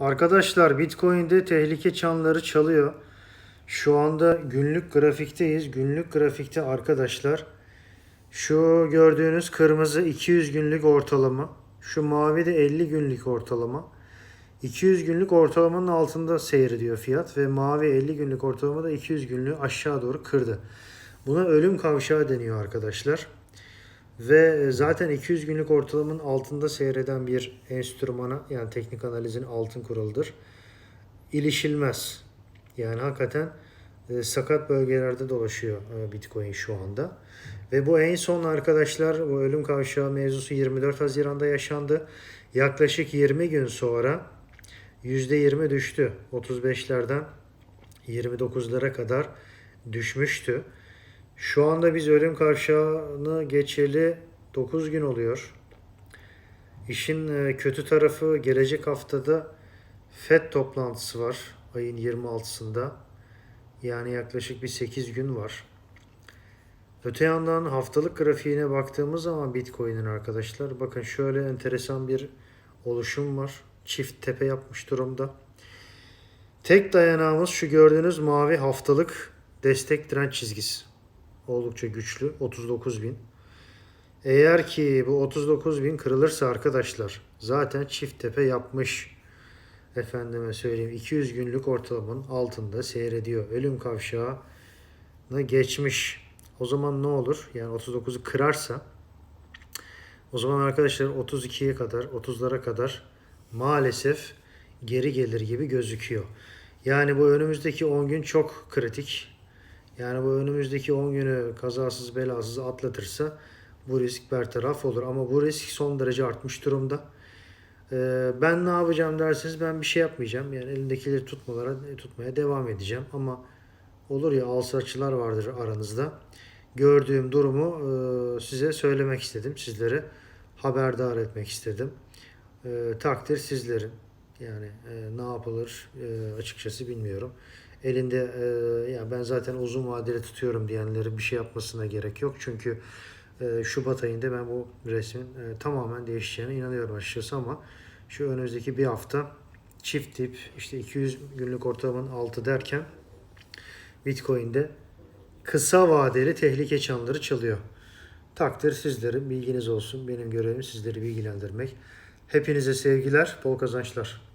Arkadaşlar Bitcoin'de tehlike çanları çalıyor. Şu anda günlük grafikteyiz. Günlük grafikte arkadaşlar şu gördüğünüz kırmızı 200 günlük ortalama. Şu mavi de 50 günlük ortalama. 200 günlük ortalamanın altında seyrediyor fiyat ve mavi 50 günlük ortalama da 200 günlüğü aşağı doğru kırdı. Buna ölüm kavşağı deniyor arkadaşlar. Ve zaten 200 günlük ortalamanın altında seyreden bir enstrümana yani teknik analizin altın kuralıdır. İlişilmez. Yani hakikaten e, sakat bölgelerde dolaşıyor e, Bitcoin şu anda. Ve bu en son arkadaşlar bu ölüm kavşağı mevzusu 24 Haziran'da yaşandı. Yaklaşık 20 gün sonra %20 düştü. 35'lerden 29'lara kadar düşmüştü. Şu anda biz ölüm kavşağını geçeli 9 gün oluyor. İşin e, kötü tarafı gelecek haftada FED toplantısı var ayın 26'sında. Yani yaklaşık bir 8 gün var. Öte yandan haftalık grafiğine baktığımız zaman Bitcoin'in arkadaşlar bakın şöyle enteresan bir oluşum var. Çift tepe yapmış durumda. Tek dayanağımız şu gördüğünüz mavi haftalık destek direnç çizgisi. Oldukça güçlü. 39 bin. Eğer ki bu 39 bin kırılırsa arkadaşlar zaten çift tepe yapmış. Efendime söyleyeyim 200 günlük ortalamanın altında seyrediyor. Ölüm kavşağını geçmiş. O zaman ne olur? Yani 39'u kırarsa o zaman arkadaşlar 32'ye kadar 30'lara kadar maalesef geri gelir gibi gözüküyor. Yani bu önümüzdeki 10 gün çok kritik. Yani bu önümüzdeki 10 günü kazasız belasız atlatırsa bu risk bertaraf olur. Ama bu risk son derece artmış durumda. Ee, ben ne yapacağım derseniz ben bir şey yapmayacağım. Yani elindekileri tutmalara tutmaya devam edeceğim. Ama olur ya alsatçılar vardır aranızda. Gördüğüm durumu e, size söylemek istedim. Sizlere haberdar etmek istedim. E, takdir sizlerin. Yani e, ne yapılır e, açıkçası bilmiyorum. Elinde e, ya ben zaten uzun vadeli tutuyorum diyenlerin bir şey yapmasına gerek yok. Çünkü e, Şubat ayında ben bu resmin e, tamamen değişeceğine inanıyorum açıkçası ama şu önümüzdeki bir hafta çift tip işte 200 günlük ortalamanın altı derken Bitcoin'de kısa vadeli tehlike çanları çalıyor. Takdir sizlerin bilginiz olsun. Benim görevim sizleri bilgilendirmek. Hepinize sevgiler, bol kazançlar.